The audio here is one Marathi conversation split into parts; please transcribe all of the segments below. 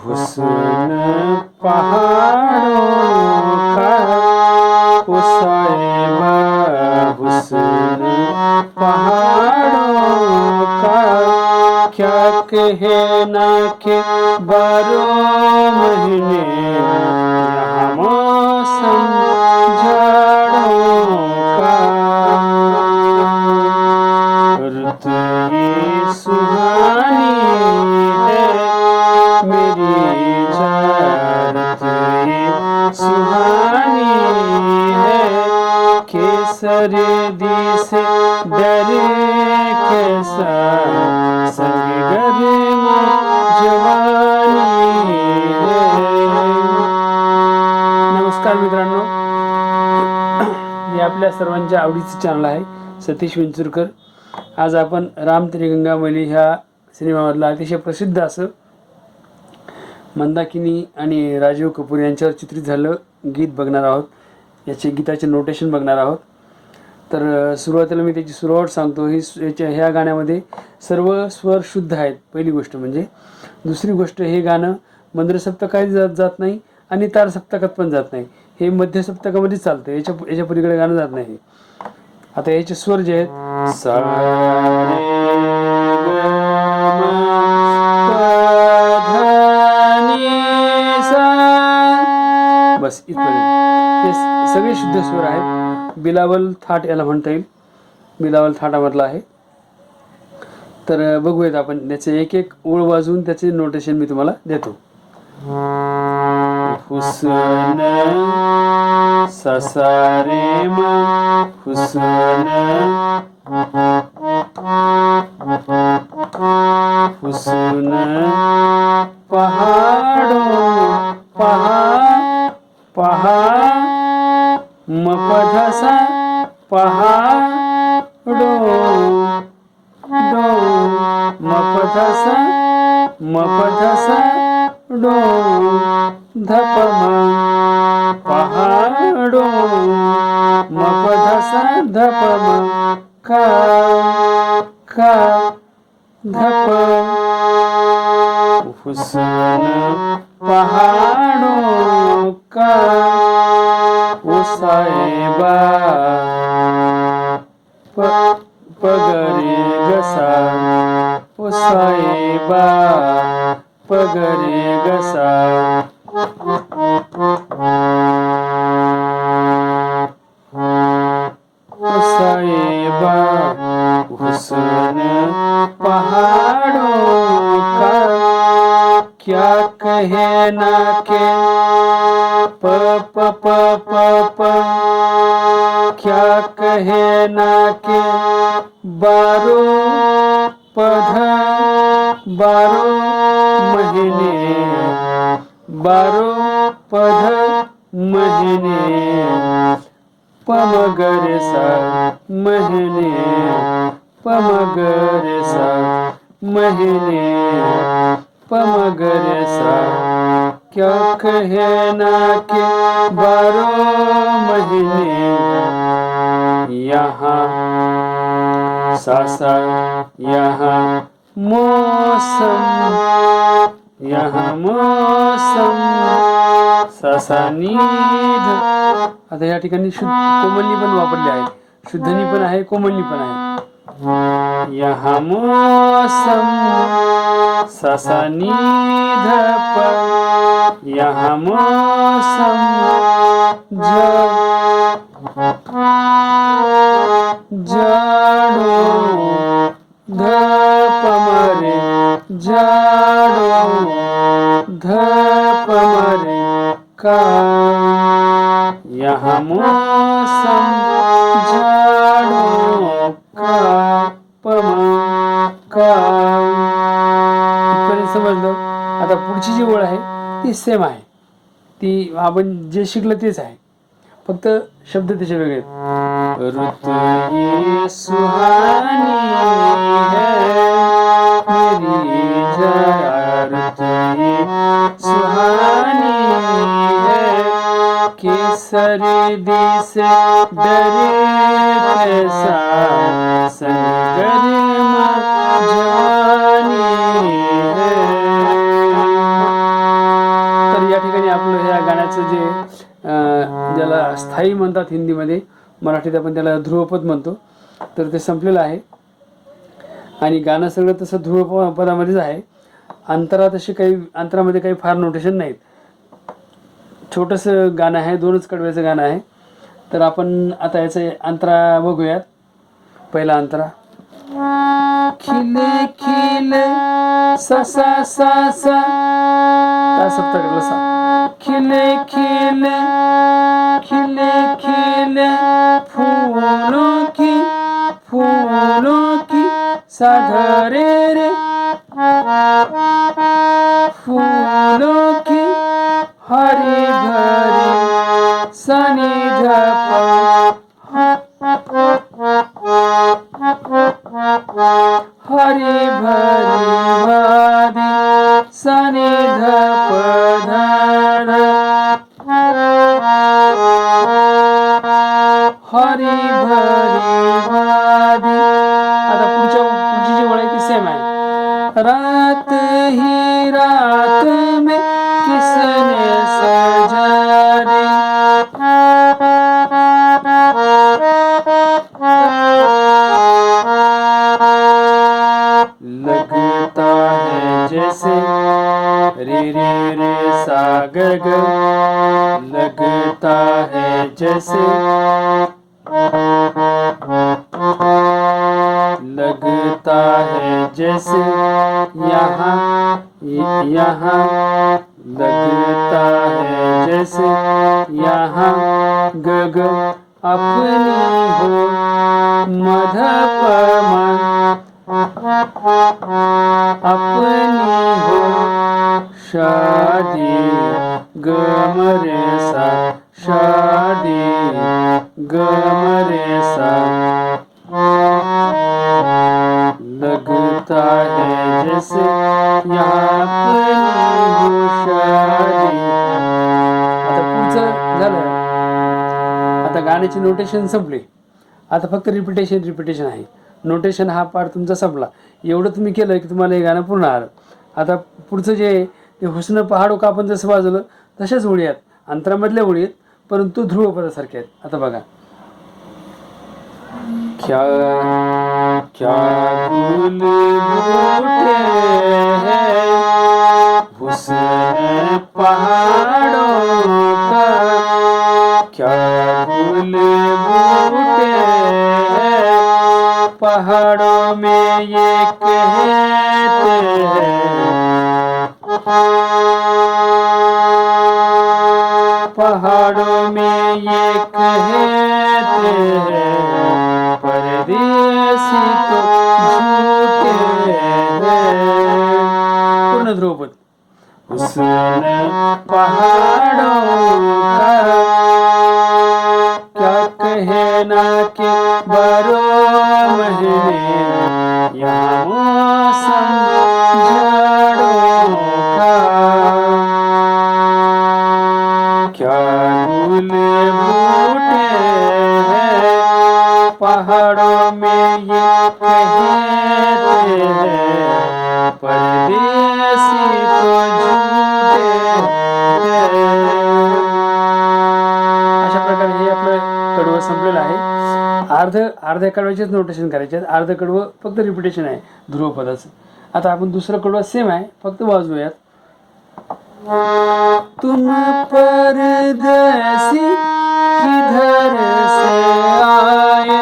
हुसन पहाड़ों का ओ साहिबा हुसन पहाड़ों का क्या कहना के बारह महीने दी नमस्कार मित्रांनो. हे आपल्या सर्वांच्या आवडीचं चॅनल आहे सतीश विंचुरकर. आज आपण राम तेरी गंगामली ह्या सिनेमामधलं अतिशय प्रसिद्ध असं मंदाकिनी आणि राजीव कपूर यांच्यावर चित्रित झालं गीत बघणार आहोत. याचे गीताचे नोटेशन बघणार आहोत. तर सुरुवातीला मी त्याची सुरुवात सांगतो. ही याच्या ह्या गाण्यामध्ये सर्व स्वर शुद्ध आहेत पहिली गोष्ट म्हणजे. दुसरी गोष्ट हे गाणं मंद्र सप्तकात जात जात नाही आणि तार सप्तकात पण जात नाही. हे मध्य सप्तकामध्ये चालतं याच्या याच्या पलीकडे गाणं जात नाही आता याचे स्वर जे आहेत सा बस इथपर्यंत. हे सगळे शुद्ध स्वर आहेत. बिलावल थाट याला म्हणता येईल. बिलावल थाटामधला आहे. तर बघूयात आपण त्याचे एक एक ओळ वाजवून त्याचे नोटेशन मी तुम्हाला देतो. हुसन ससारे हुसन हुसन पहाड़ो पहा पहा मपधसा पहा डो. मपधसा मपधसा डो. धपमा. पहाड़ो. मपधसा धपमा. का का धप हुसन पहाडो. का. साहेबा. पगरी गसा ओ साहेबा पगरी गसा के। प प प प प, क्या कहे ना के। बारो, पध, बारो, महीने। बारो, पध, महीने। पमगर सा, महीने। पमगर सा, महीने। पमगर सा क्या कहे ना के बारो महीने यहाँ? सासा, यहाँ। मौसम यहाँ मौसम। ससानीध आता या ठिकाणी शुद्ध कोमलनी पण वापरली आहे. शुद्धनी पण आहे, कोमलनी पण आहे. यहाँ मौसम ससानीध प यहाँ मौसम ज ती सेम आहे ती आपण जे शिकलं तेच आहे फक्त शब्द त्याचे वेगळे है है केसर दिस जवानी ध्रुवाचं जे ज्याला स्थायी म्हणतात हिंदीमध्ये मराठीत आपण त्याला ध्रुवपद म्हणतो. तर ते संपलेलं आहे. आणि गाणं सगळं तसं ध्रुव पदामध्येच आहे. अंतरात असे काही अंतरामध्ये काही फार नोटेशन नाहीत. छोटंसं गाणं आहे दोनच कडव्याचं गाणं आहे. तर आपण आता याचं अंतरा बघूयात. पहिला अंतरा. खिले खिले सा सा सा सा. सा. खिले खिले खिले खिले फूलों की फूलों की साधरे रे हरी भरी भादी आता पुढच्या पुढची जी ओळ आहे ती सेम आहे. रात ही रात में किसने सजारी. लगता है जैसे रे रे रे सागर लगता है जैसे लगता है जैसे यहाँ यहाँ लगता है जैसे यहाँ गग अपनी हो मधपमा अपनी हो शादी गमरे सा, शादी गमरे सा। लगता यहाँ आता पुढचं झालं आता गाण्याची नोटेशन संपली. आता फक्त रिपिटेशन रिपिटेशन आहे. नोटेशन हा पार्ट तुमचा संपला. एवढं तुम्ही केलं की तुम्हाला हे गाणं पूर्ण आलं. आता पुढचं जे आहे ते हुस्न पहाडो का आपण जसं वाजवलं तशाच होळी आहेत. अंतरामधल्या होळी आहेत परंतु ध्रुवपदासारखे आहेत. आता बघा. क्या गुल बूटे हैं हुस्न पहाड़ों का क्या गुल बूटे हैं पहाड़ों में ये कहते हैं, पहाड़ों में ये कहते हैं। संपलेलं आहे. अर्ध अर्ध्या कडव्याचेच नोटेशन करायचे आहेत. अर्ध कडवं फक्त रिपिटेशन आहे ध्रुवपदाचं. आता आपण दुसरं कडवं सेम आहे फक्त वाजवूयात. तुम परदेसी किधर से आए?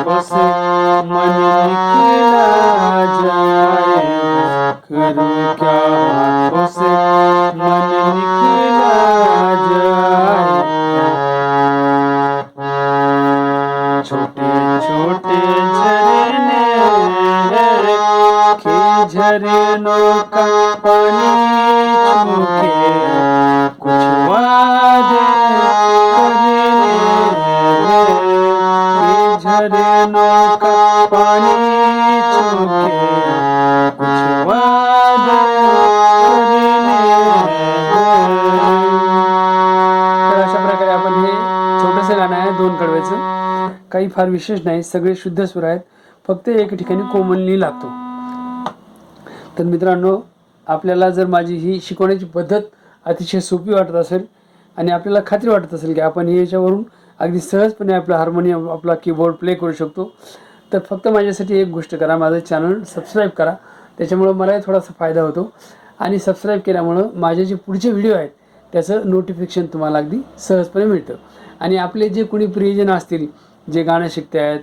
हाथों से मन निकला जाए करूं क्या हाथों से मन निकला जाए छोटे छोटे झरने के झरनों का पानी छूके कुछ वादे गाणं आहे दोन कडव्याचं. काही फार विशेष नाही सगळे शुद्ध सूर आहेत. फक्त एक ठिकाणी कोमलनी लागतो. तर मित्रांनो आपल्याला जर माझी ही शिकवण्याची पद्धत अतिशय सोपी वाटत असेल आणि आपल्याला खात्री वाटत असेल की आपण याच्यावरून अगदी सहजपणे आपला हार्मोनियम आपला कीबोर्ड प्ले करू शकतो तर फक्त माझ्यासाठी एक गोष्ट करा. माझं चॅनल सबस्क्राईब करा. त्याच्यामुळं मलाही थोडासा फायदा होतो. आणि सबस्क्राईब केल्यामुळं माझे जे पुढचे व्हिडिओ आहेत त्याचं नोटिफिकेशन तुम्हाला अगदी सहजपणे मिळतं. आणि आपले जे कोणी प्रियजन असतील जे गाणं शिकत आहेत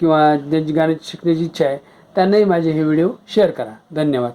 किंवा ज्यांची गाणं शिकण्याची इच्छा आहे त्यांनाही माझे हे व्हिडिओ शेअर करा. धन्यवाद.